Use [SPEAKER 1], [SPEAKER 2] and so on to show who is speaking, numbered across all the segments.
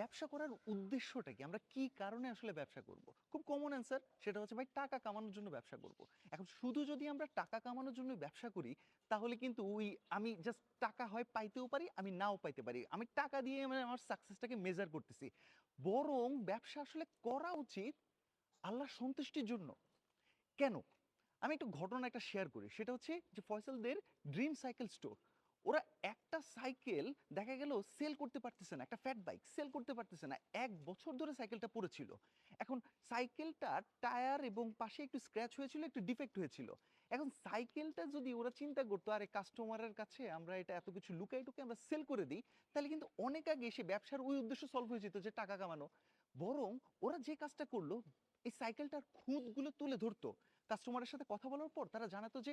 [SPEAKER 1] ব্যবসা করার উদ্দেশ্যটা কি? আমরা কি কারণে আসলে ব্যবসা করব? খুব কমন অ্যান্সার সেটা হচ্ছে, ভাই, টাকা কামানোর জন্য ব্যবসা করব। এখন শুধু যদি আমরা টাকা কামানোর জন্য ব্যবসা করি, তাহলে কিন্তু ওই আমি জাস্ট টাকা হয় পাইতেও পারি, আমি নাও পাইতে পারি। আমি টাকা দিয়ে মানে আমার সাকসেসটাকে মেজার করতেছি। বরং ব্যবসা আসলে করা উচিত আল্লাহ সন্তুষ্টির জন্য। কেন? আমি একটু ঘটনা একটা শেয়ার করি। সেটা হচ্ছে যে ফয়সালদের ড্রিম সাইকেল স্টোর ওরা একটা সাইকেল দেখা গেল সেল করতে পারতেছে না, একটা ফ্যাট বাইক সেল করতে পারতেছে না। এক বছর ধরে সাইকেলটা পড়েছিল এখন সাইকেলটা টায়ার এবং পাশে একটু স্ক্র্যাচ হয়েছিল, একটু ডিফেক্ট হয়েছিল। এখন সাইকেলটা যদি ওরা চিন্তা করতো, আরে কাস্টমারের কাছে আমরা এটা এত কিছু লুকাই টুকে আমরা সেল করে দিই, তাহলে কিন্তু অনেক আগে এসে ব্যবসার ওই উদ্দেশ্য সলভ হয়ে যেত যে টাকা কামানো। বরং ওরা যে কাজটা করল, এই সাইকেলটার খুঁতগুলো তুলে ধরতো। কাস্টমারের সাথে কথা বলার পর তারা জানাতো যে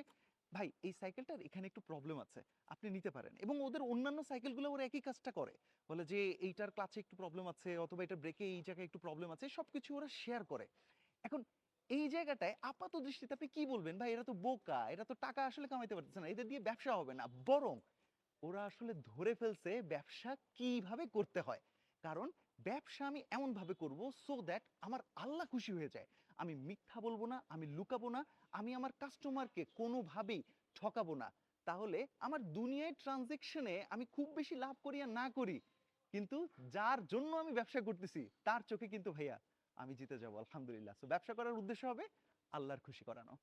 [SPEAKER 1] ভাই, এই সাইকেলটার এখানে একটু প্রবলেম আছে, আপনি নিতে পারেন। এবং ওদের অন্যান্য সাইকেলগুলো ওরা একই কাজটা করে। বলে যে, এইটার ক্লাচে একটু প্রবলেম আছে, অথবা এটা ব্রেকে এই জায়গায় একটু প্রবলেম আছে। সব কিছু ওরা শেয়ার করে। এখন এই জায়গাটায় আপাত দৃষ্টিতে আপনি কি বলবেন? ভাই, এরা তো বোকা, এরা তো টাকা আসলে কামাইতে পারতেছে না, এদের দিয়ে ব্যবসা হবে না। বরং ওরা আসলে ধরে ফেলছে ব্যবসা কীভাবে করতে হয়? কারণ ব্যবসা আমি এমন ভাবে করব সো দ্যাট আমার আল্লাহ খুশি হয়ে যায়। আমি মিথ্যা বলব না, আমি লুকাবো না, আমি আমার কাস্টমারকে কোনোভাবেই ঠকাবো না। তাহলে আমার দুনিয়ায় ট্রানজেকশনে আমি খুব বেশি লাভ করি আর না করি। কিন্তু যার জন্য আমি ব্যবসা করতেছি, তার চোখে কিন্তু ভাইয়া আমি জিতে যাব, আলহামদুলিল্লাহ। সো ব্যবসা করার উদ্দেশ্য হবে আল্লাহর খুশি করানো।